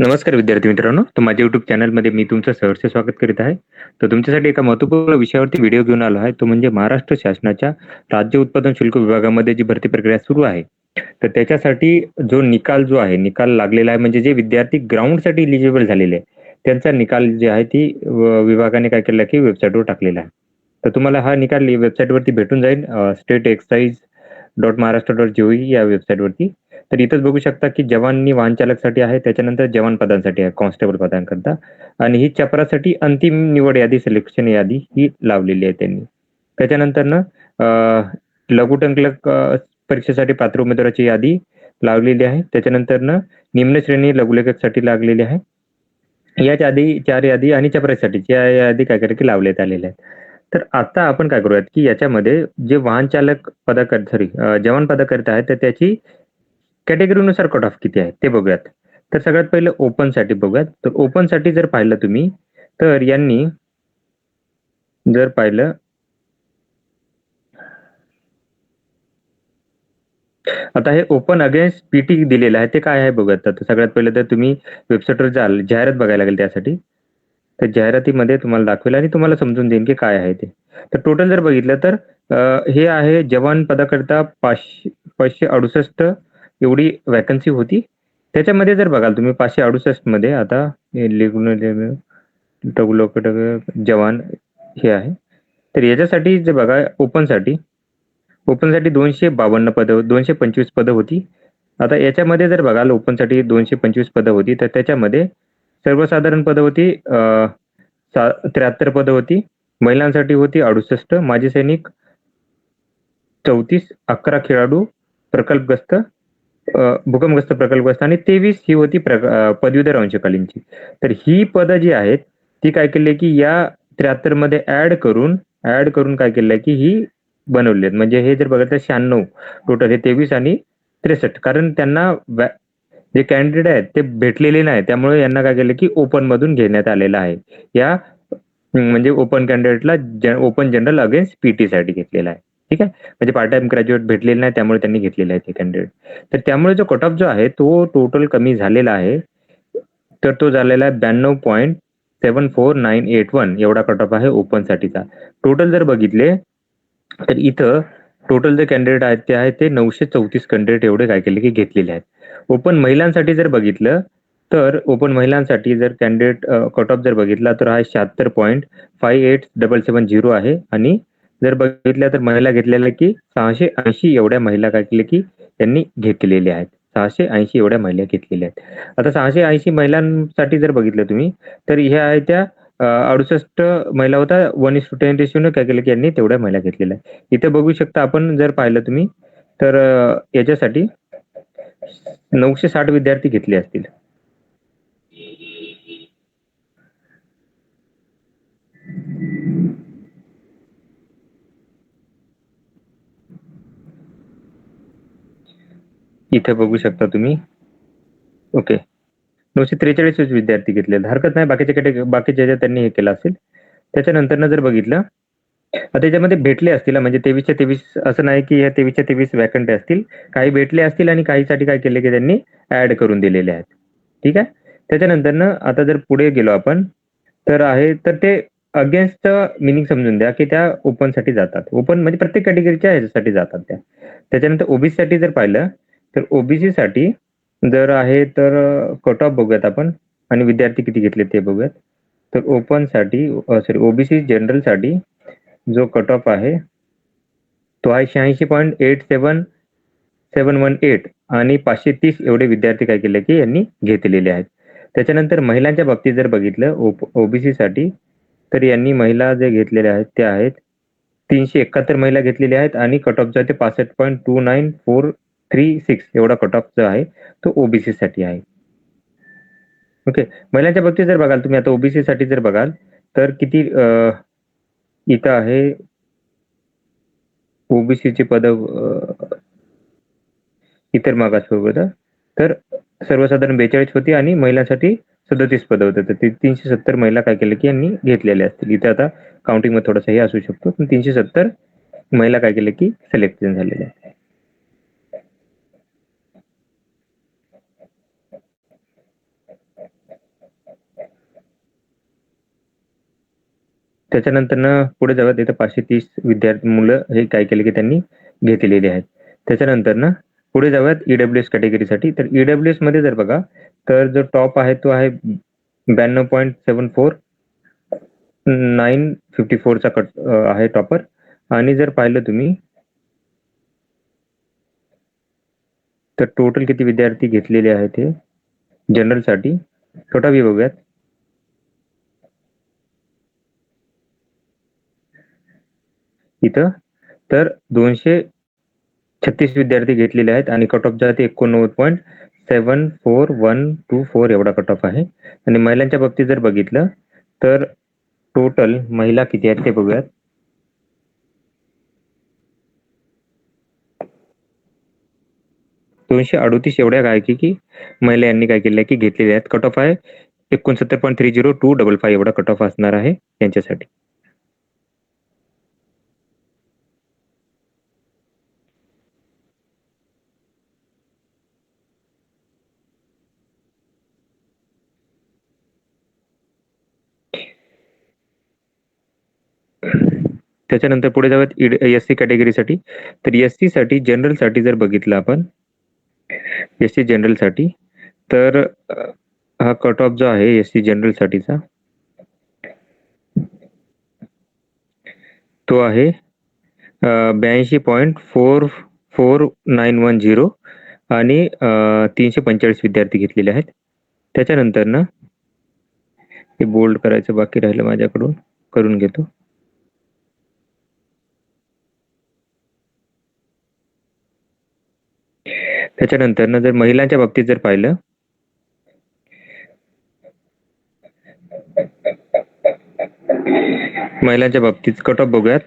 नमस्कार विद्यार्थी मित्रांनो. तर माझ्या युट्यूब चॅनलमध्ये मी तुमचं सहर्ष स्वागत करीत आहे. तर तुमच्यासाठी एका महत्त्वपूर्ण विषयावरती व्हिडिओ घेऊन आलो आहे. तो म्हणजे महाराष्ट्र शासनाच्या राज्य उत्पादन शुल्क विभागामध्ये जी भरती प्रक्रिया सुरू आहे. तर त्याच्यासाठी जो निकाल जो आहे निकाल लागलेला आहे म्हणजे जे विद्यार्थी ग्राउंडसाठी इलिजिबल झालेले आहे त्यांचा निकाल जे आहे ती विभागाने काय केलं की वेबसाईटवर टाकलेला आहे. तर तुम्हाला हा निकाल वेबसाईटवरती भेटून जाईल. State excise dot Maharashtra dot G O E या वेबसाईटवरती तर इथंच बघू शकता की जवानी वाहन चालकसाठी आहे त्याच्यानंतर जवान पदांसाठी आहे कॉन्स्टेबल पदांकरता. आणि ही चपरासाठी अंतिम निवड यादी सिलेक्शन यादी ही लावलेली आहे त्यांनी. त्याच्यानंतर ना लघुटंकलक परीक्षेसाठी पात्र उमेदवाराची यादी लावलेली आहे. त्याच्यानंतर ना निम्न श्रेणी लघुलेखकसाठी लागलेली आहे. याच्या आधी चार यादी आणि चपरासाठी या यादी काय करा की लावण्यात आलेल्या आहेत. तर आता आपण काय करूयात की याच्यामध्ये जे वाहन चालक पदाकर सॉरी जवान पदाकरिता आहे तर त्याची कॅटेगरीनुसार कट ऑफ किती आहे ते बघूयात. तर सगळ्यात पहिले ओपनसाठी बघूयात. तर ओपनसाठी जर पाहिलं तुम्ही तर यांनी जर पाहिलं आता हे ओपन अगेन्स्ट पीटी दिलेलं आहे ते काय आहे बघत आता सगळ्यात पहिले तर तुम्ही वेबसाईटवर जाल जाहिरात बघायला लागेल त्यासाठी. तर जाहिरातीमध्ये तुम्हाला दाखवेल आणि तुम्हाला समजून देईन की काय आहे ते. तर टोटल जर बघितलं तर हे आहे जवान पदाकरता पाचशे पाचशे अडुसष्ट एवढी वॅकन्सी होती. त्याच्यामध्ये जर बघाल तुम्ही पाचशे अडुसष्टमध्ये आता जवान हे आहे. तर याच्यासाठी जे बघा ओपनसाठी ओपनसाठी दोनशे बावन्न पदं दोनशे पंचवीस पदं होती. आता याच्यामध्ये जर बघाल ओपनसाठी दोनशे पंचवीस पदं होती तर त्याच्यामध्ये सर्वसाधारण पदं होती सा त्र्याहत्तर पदं होती. महिलांसाठी होती अडुसष्ट माजी सैनिक चौतीस अकरा खेळाडू प्रकल्पग्रस्त भूकंपग्रस्त प्रकल्पग्रस्त आणि तेवीस ही होती प्र पदवीधर अंशकालीनची. तर ही पदं जी आहेत ती काय केली की या त्र्याहत्तरमध्ये ऍड करून ऍड करून काय केलंय की ही बनवली आहेत. म्हणजे हे जर बघितलं शहाण्णव टोटल हे तेवीस आणि त्रेसष्ट. कारण त्यांना जे कॅन्डिडेट आहेत ते भेटलेले नाही. त्यामुळे यांना काय केलं की ओपन मधून घेण्यात आलेलं आहे. या म्हणजे ओपन कॅन्डिडेटला ओपन जनरल अगेन्स्ट पीटी साठी घेतलेला आहे. ठीक आहे? म्हणजे पार्ट टाइम ग्रॅज्युएट भेटलेले नाही त्यामुळे त्यांनी घेतलेला आहे ते कॅन्डिडेट तर त्यामुळे जो कट ऑफ जो आहे तो टोटल कमी झालेला आहे. तर तो झालेला आहे ब्याण्णव point seven four nine eight one एवढा कट ऑफ आहे ओपनसाठीचा टोटल जर बघितले तर इथं टोटल जे कॅन्डिडेट आहेत ते आहेत ते नऊशे चौतीस कॅन्डिडेट एवढे काय केले की घेतलेले आहेत. ओपन महिलांसाठी जर बघितलं तर ओपन महिलांसाठी जर कॅन्डिडेट कट ऑफ जर बघितला तर हा शहात्तर point five eight double seven zero आहे. आणि जर बघितल्या तर महिला घेतलेल्या की सहाशे ऐंशी एवढ्या महिला काय की त्यांनी घेतलेल्या आहेत. सहाशे ऐंशी एवढ्या महिला घेतलेल्या आहेत. आता सहाशे ऐंशी महिलांसाठी जर बघितलं तुम्ही तर ह्या आहे त्या अडुसष्ट महिला होता वन इस टू टेन रेशिओने काय केलं की यांनी तेवढ्या महिला घेतलेल्या आहेत. इथे बघू शकता आपण जर पाहिलं तुम्ही तर याच्यासाठी नऊशे साठ विद्यार्थी घेतले असतील. इथे बघू शकता तुम्ही. ओके नऊशे त्रेचाळीस विद्यार्थी घेतले. हरकत नाही बाकीच्या कॅटे बाकीच्या ज्या त्यांनी हे केलं असेल त्याच्यानंतर जर बघितलं आता त्याच्यामध्ये भेटले असतील म्हणजे तेवीसच्या तेवीस असं नाही की या तेवीसच्या तेवीस वॅकंट असतील. काही भेटले असतील आणि काहीसाठी काय केले की त्यांनी ऍड करून दिलेले आहेत. ठीक आहे? त्याच्यानंतर ना आता जर पुढे गेलो आपण तर आहे तर ते अगेन्स्ट मिनिंग समजून द्या की त्या ओपनसाठी जातात. ओपन म्हणजे प्रत्येक कॅटेगरीच्या ह्याच्यासाठी जातात त्या. त्याच्यानंतर ओबीसी साठी जर पाहिलं तर ओबीसी साठी जर आहे तर कट ऑफ बघूयात आपण. आणि विद्यार्थी किती घेतले ते बघूयात. तर ओपनसाठी सॉरी ओबीसी जनरलसाठी जो कट ऑफ आहे तो आहे शहाऐंशी point eight seven seven one eight आणि पाचशे तीस एवढे विद्यार्थी काय केले की यांनी घेतलेले आहेत. त्याच्यानंतर महिलांच्या बाबतीत जर बघितलं ओबीसी साठी तर यांनी महिला जे घेतलेल्या आहेत त्या आहेत तीनशे एकाहत्तर महिला घेतलेल्या आहेत. आणि कट ऑफ जो आहे ते पासष्ट point two nine four three six एवढा कट ऑफ जो आहे तो ओबीसी साठी आहे. ओके महिलांच्या बाबतीत जर बघाल तुम्ही आता ओबीसी साठी जर बघाल तर किती इथं आहे ओबीसीचे पद इतर मागासवर्ग तर सर्वसाधारण बेचाळीस होती आणि महिलांसाठी सदतीस पद होते. तर तीनशे सत्तर महिला काय केलं की यांनी घेतलेल्या असतील. इथे आता काउंटिंगमध्ये थोडासा हे असू शकतो पण तीनशे सत्तर महिला काय केलं की सिलेक्शन झालेल्या त्याच्यानंतर ना पुढे जाऊयात. इथं पाचशे तीस विद्यार्थी मुलं हे काय केले की त्यांनी घेतलेले आहेत. त्याच्यानंतर ना पुढे जाऊयात ईडब्ल्यू एस कॅटेगरीसाठी तर ईडब्ल्यू एसमध्ये जर बघा तर जो टॉप आहे तो आहे ब्याण्णव point seven four nine fifty फोरचा कट आहे टॉपर आणि जर पाहिलं तुम्ही तर टोटल किती विद्यार्थी घेतलेले आहेत हे? जनरलसाठी छोटा बघूयात. इथं. तर दोनशे छत्तीस विद्यार्थी घेतलेले आहेत आणि कट ऑफ जो आहे ते एकोणनव्वद point seven four one two four एवढा कट ऑफ आहे. आणि महिलांच्या बाबतीत जर बघितलं तर टोटल महिला किती आहेत ते बघूयात. दोनशे अडोतीस एवढ्या काय की की महिला यांनी काय केलं की घेतलेले आहेत. कट ऑफ आहे एकोणसत्तर point three zero two double five एवढा कट ऑफ असणार आहे यांच्यासाठी त्याच्यानंतर पुढे जाऊयात एस सी कॅटेगरीसाठी तर एस सी साठी जनरलसाठी जर बघितलं आपण एस सी जनरलसाठी तर हा कट ऑफ जो आहे एस सी जनरलसाठीचा तो आहे ब्याऐंशी point four four nine one zero आणि तीनशे पंचेचाळीस विद्यार्थी घेतलेले आहेत. त्याच्यानंतर ना हे बोल्ड करायचं बाकी राहिलं माझ्याकडून करून घेतो. त्याच्यानंतर जर महिलांच्या बाबतीत जर पाहिलं महिलांच्या बाबतीत कट ऑफ बघूयात.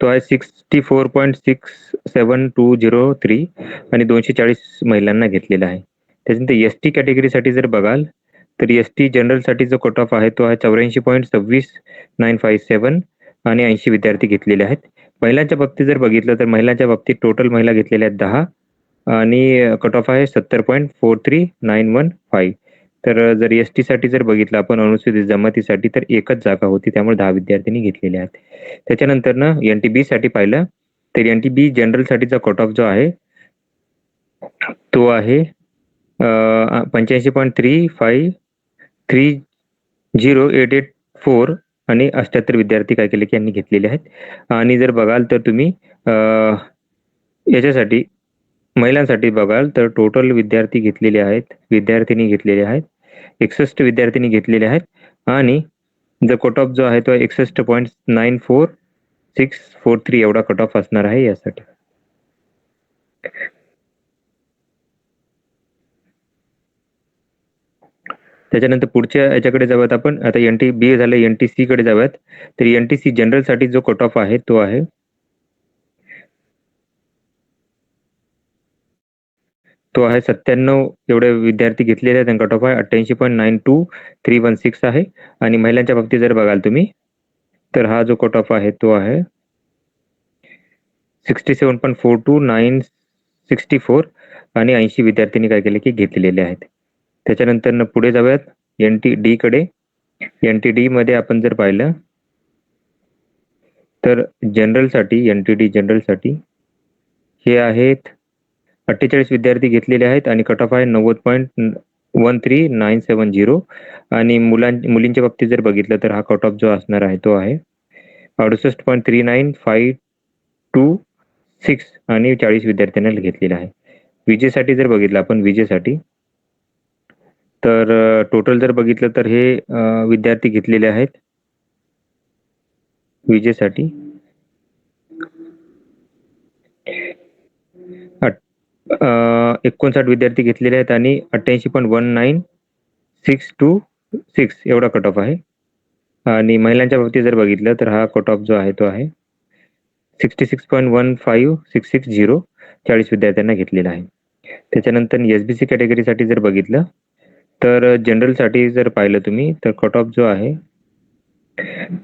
तो आहे sixty four point six seven two zero three आणि दोनशे चाळीस महिलांना घेतलेला आहे. त्याच्यानंतर एस टी कॅटेगरीसाठी जर बघाल तर एस टी जनरलसाठी जो कट ऑफ आहे तो आहे चौऱ्याऐंशी पॉईंट सव्वीस नाईन फाईव्ह सेवन आणि ऐंशी विद्यार्थी घेतलेले आहेत. महिलांच्या बाबतीत जर बघितलं तर महिलांच्या बाबतीत टोटल महिला घेतलेल्या आहेत दहा. आणि कट ऑफ आहे सत्तर point four three nine one five तर जर एससाठी जर बघितलं आपण अनुसूचित जमातीसाठी तर एकच जागा होती त्यामुळे दहा विद्यार्थ्यांनी घेतलेल्या आहेत. त्याच्यानंतर ना एन टी बी साठी पाहिलं तर एन टी बी जनरलसाठीचा कट ऑफ जो आहे तो आहे पंच्याऐंशी point three five three zero eight eight four आणि अठ्याहत्तर विद्यार्थी काय केले की यांनी घेतलेले आहेत. आणि जर बघाल तर तुम्ही याच्यासाठी महिलांसाठी बघाल तर टोटल विद्यार्थी घेतलेले आहेत विद्यार्थिनी घेतलेले आहेत एकसष्ट विद्यार्थिनी घेतलेले आहेत आणि द कट ऑफ जो आहे तो एकसष्ट point nine four six four three एवढा कट ऑफ असणार आहे यासाठी. त्याच्यानंतर पुढच्या याच्याकडे जाऊयात आपण. आता एन टी बी झालं एन टी सी कडे जाऊयात. तर एन टी सी जनरलसाठी जो कट ऑफ आहे तो आहे तो आहे सत्त्याण्णव एवढे विद्यार्थी घेतलेले आहेत. कट ऑफ आहे अठ्ठ्याऐंशी point nine two three one six आहे. आणि महिलांच्या बाबतीत जर बघाल तुम्ही तर हा जो कट ऑफ आहे तो आहे sixty seven point four two nine sixty four आणि ऐंशी विद्यार्थ्यांनी काय केले की घेतलेले आहेत. त्याच्यानंतर पुढे जाऊयात. एन टी डी कडे. एन टी डी मध्ये आपण जर पाहिलं तर जनरलसाठी एन टी डी जनरलसाठी हे आहेत अठ्ठेचाळीस विद्यार्थी घेतलेले आहेत आणि कट ऑफ आहे नव्वद point one three nine seven zero आणि मुलां मुलींच्या बाबतीत जर बघितलं तर हा कट ऑफ जो असणार आहे तो आहे अडुसष्ट point three nine five two six आणि चाळीस विद्यार्थ्यांना घेतलेला आहे. विजेसाठी जर बघितलं आपण विजेसाठी तर टोटल जर बघितलं तर हे विद्यार्थी घेतलेले आहेत. विजेसाठी एकोणसाठ विद्यार्थी घेतलेले आहेत आणि अठ्ठ्याऐंशी point one nine six two six एवढा कट ऑफ आहे. आणि महिलांच्या बाबतीत जर बघितलं तर हा कट ऑफ जो आहे तो आहे. Sixty six point one five six six zero चाळीस विद्यार्थ्यांना घेतलेला आहे. त्याच्यानंतर एस बी सी कॅटेगरीसाठी जर बघितलं तर जनरलसाठी जर पाहिलं तुम्ही तर कट ऑफ जो आहे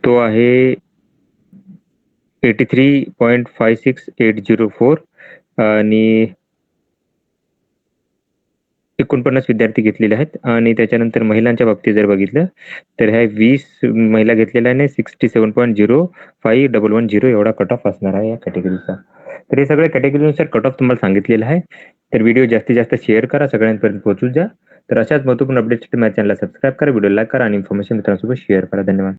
तो आहे eighty three point five six eight zero four आणि एकोणपन्नास विद्यार्थी घेतलेले आहेत. आणि त्याच्यानंतर महिलांच्या बाबतीत जर बघितलं तर ह्या वीस महिला घेतलेल्या आणि sixty seven point zero five double one zero एवढा कट ऑफ असणार आहे या कॅटेगरीचा तर हे सगळ्या कॅटेगरीनुसार कट ऑफ तुम्हाला सांगितलेलं आहे. तर व्हिडिओ जास्तीत जास्त शेअर करा सगळ्यांपर्यंत पोहोचू द्या तर अशाच महत्त्वपूर्ण अपडेट्ससाठी माझ्या चॅनलला सबस्क्राईब करा व्हिडिओ लाईक करा आणि इन्फॉर्मेशन मित्रांसोबत शेअर करा. धन्यवाद.